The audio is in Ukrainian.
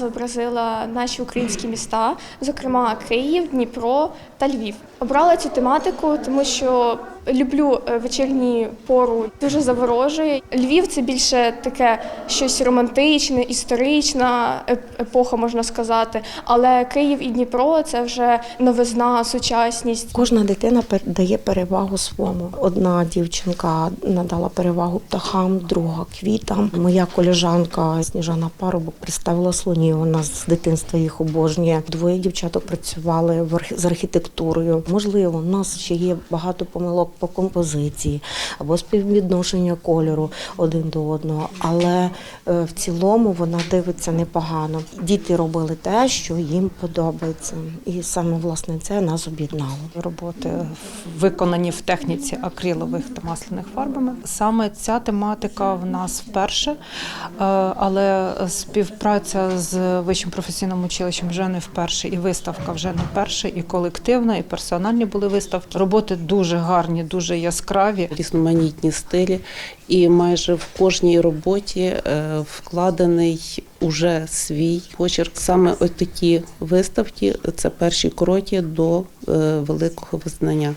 Зобразила наші українські міста, зокрема Київ, Дніпро та Львів. Обрала цю тематику, тому що люблю е, вечірні пору, дуже заворожує. Львів це більше таке щось романтичне, історична епоха, можна сказати. Але Київ і Дніпро це вже новизна, сучасність. Кожна дитина дає перевагу своєму. Одна дівчинка надала перевагу птахам, друга квітам. Моя колежанка Сніжана Парубок представила слонів. Вона з дитинства їх обожнює. Двоє дівчаток працювали з архітектурою. Можливо, у нас ще є багато помилок по композиції або співвідношення кольору один до одного, але е, в цілому вона дивиться непогано. Діти робили те, що їм подобається, і саме власне це нас об'єднало. роботи виконані в техніці акрилових та масляних фарбами. Саме ця тематика в нас вперше, е, але співпраця з вищим професійним училищем вже не вперше, і виставка вже не вперше, і колективна, і персональні були виставки. Роботи дуже гарні, дуже яскраві. різноманітні стилі, і майже в кожній роботі е, вкладений уже свій почерк. Саме ось такі виставки це перші кроки до е, великого визнання.